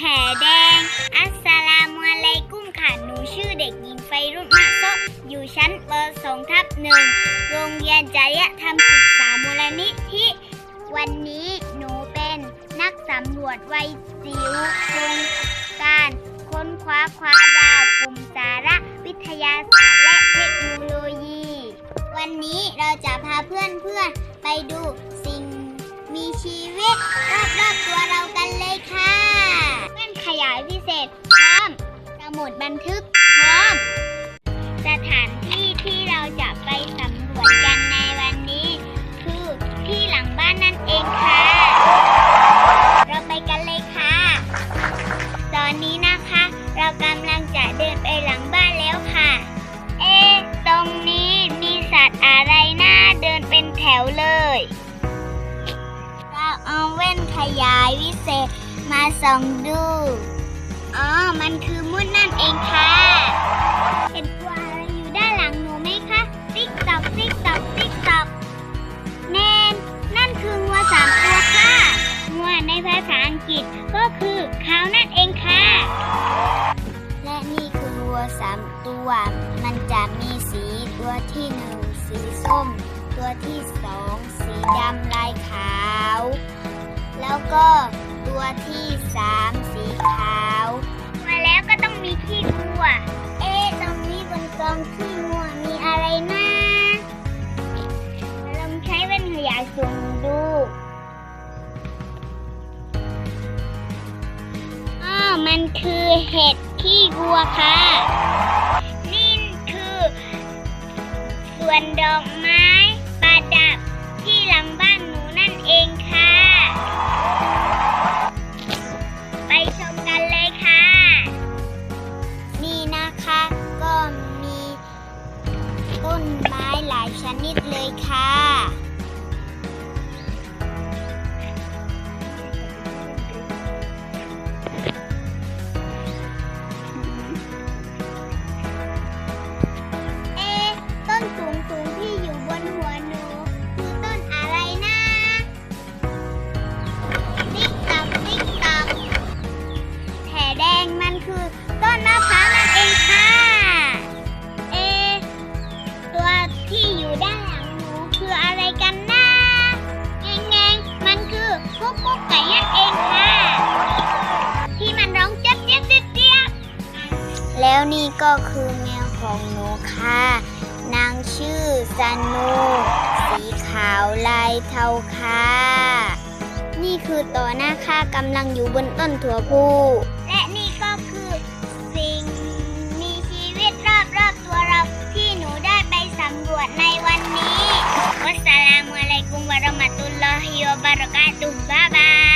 แถแดง อัสสลามุอะลัยกุมค่ะ หนูชื่อเด็กหญิงไฟรุ่นมะโซอยู่ชั้นป .2 ทับหนึ่ง โรงเรียนจริยธรรมศึกษามูลนิธิ วันนี้หนูเป็นนักสำรวจวัยจิ๋วโครงการค้นคว้าคว้าดาวกลุ่มสาระวิทยาศาสตร์และเทคโนโลยี วันนี้เราจะพาเพื่อนๆไปดูสิ่งมีชีวิตรอบๆตัวเรา ยายพิเศษพร้อมสมุดบันทึกพร้อม สถานที่ที่เราจะไปสำรวจกันในวันนี้ คือที่หลังบ้านนั่นเองค่ะ เราไปกันเลยค่ะ ตอนนี้นะคะ เรากำลังจะเดินไปหลังบ้านแล้วค่ะ เอ๊ะตรงนี้มีสัตว์อะไรน่าเดินเป็นแถวเลยเราเอาแว่นขยายวิเศษมาส่องดู อ๋อ มันคือมุดนั่นเองค่ะ เห็นตัวอะไรอยู่ด้านหลังหนูไหมคะ ติ๊กตอกติ๊กตอกติ๊กตอกแนนนั่นคืองัวสามตัวค่ะ งัวในภาษาอังกฤษก็คือขาวนั่นเองค่ะ และนี่คือวัวสามตัว มันจะมีสีตัวที่หนึ่งสีส้ม ตัวที่สองสีดำลายขาว แล้วก็ตัวที่สาม มันคือเห็ดขี้วัวค่ะ นี่คือ ส่วนดอกไม้ประดับที่หลังบ้านหนูนั่นเองค่ะ ไปชมกันเลยค่ะ นี่นะคะก็มีต้นไม้หลายชนิดเลยค่ะ เอ ต้นสูงสูงที่อยู่บนหัวหนูคือต้นอะไรนะติ๊กตอกติ๊กตอกแถแดงมันคือต้นมะพร้าวนั่นเองค่ะ เอ ตัวที่อยู่ด้านหลังหนูคืออะไรกันนะแงงแงงมันคือกุ๊กกุ๊กไก่นั่นเองค่ะ ที่มันร้องเจี๊ยบเจี๊ยบเจี๊ยบเจี๊ยบแล้วนี่ก็คือ ของหนูค่ะ นางชื่อซันนูสีขาวลายเทาค่ะ นี่คือต่อหน้าค่ะกำลังอยู่บนต้นถั่วพูและนี่ก็คือสิ่งมีชีวิตรอบรอบตัวเราที่หนูได้ไปสำรวจในวันนี้วัสสลามุอะลัยกุมวะรามะตุลลอฮิวะบารากาตุบบ๊ายบา